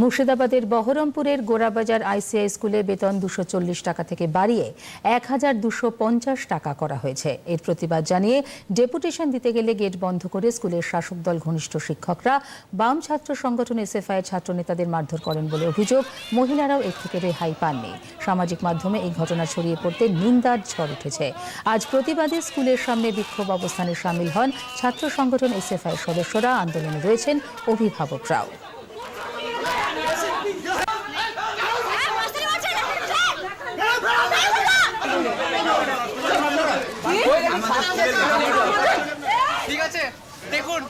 মুর্শিদাবাদের বহরমপুরের গোড়াবাজার আইসিআই স্কুলে বেতন দুশো চল্লিশ টাকা থেকে বাড়িয়ে এক হাজার দুশো পঞ্চাশ টাকা করা হয়েছে। এর প্রতিবাদ জানিয়ে ডেপুটেশন দিতে গেলে গেট বন্ধ করে স্কুলের শাসক দল ঘনিষ্ঠ শিক্ষকরা, বাম ছাত্র সংগঠন এসএফআই ছাত্র নেতাদের মারধর করেন বলে অভিযোগ। মহিলারাও এর থেকে রেহাই পাননি। সামাজিক মাধ্যমে এই ঘটনা ছড়িয়ে পড়তে নিন্দার ঝড় উঠেছে। আজ প্রতিবাদে স্কুলের সামনে বিক্ষোভ অবস্থানে সামিল হন ছাত্র সংগঠন এসএফআই সদস্যরা। আন্দোলনে রয়েছেন অভিভাবকরাও। ঠিক আছে দেখুন।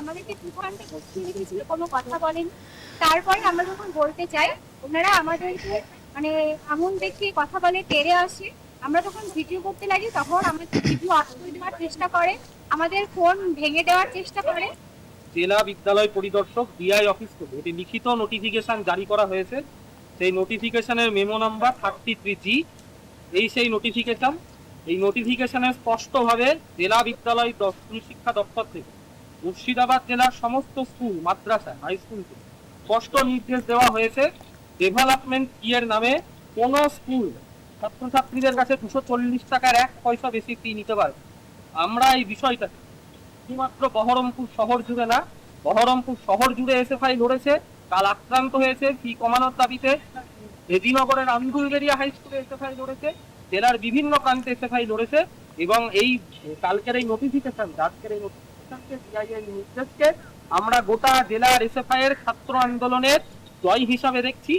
আমাদেরকে দুঘন্টা কোনো কথা বলেন। তারপরে আমরা যখন বলতে চাই ওনারা আমাদেরকে মানে এমন দেখিয়ে কথা বলে তেড়ে আসে। আমরা যখন ভিডিও করতে লাগি তখন আমাদের ভিডিও করে দেওয়ার চেষ্টা করে আমাদের ফোন ভেঙে দেওয়ার চেষ্টা করে। জেলা বিদ্যালয় পরিদর্শক ডিআই অফিস থেকে একটি লিখিত নোটিফিকেশন জারি করা হয়েছে। সেই নোটিফিকেশনের memo number thirty three G এই সেই নোটিফিকেশন এই নোটিফিকেশনে স্পষ্টভাবে জেলা বিদ্যালয় স্কুল শিক্ষা দপ্তর থেকে মুর্শিদাবাদ জেলার সমস্ত স্কুল, মাদ্রাসা হাই স্কুলকে স্পষ্ট নির্দেশ দেওয়া হয়েছে ডেভেলপমেন্ট ইয়ের নামে কোনো স্কুল ছাত্রছাত্রীদের কাছে দুশো চল্লিশ টাকার এক পয়সা বেশি ফি নিতে পারবে আমরা এই বিষয়টাকে শুধুমাত্র বহরমপুর শহর জুড়ে না, বহরমপুর শহর জুড়ে এসএফআই লড়েছে কাল আক্রান্ত হয়েছে ফি কমানোর দাবিতে? রেজিনগরের আন্দুলবেরিয়া হাই স্কুলে এসএফআই লড়েছে, জেলার বিভিন্ন প্রান্তে এসএফআই লড়েছে এবং এই, কালকের এই নোটিফিকেশন আজকের এই নোটিফিকেশনকে সিআইএর নির্দেশকে আমরা গোটা জেলার এসএফআই এর ছাত্র আন্দোলনের জয় হিসাবে দেখছি।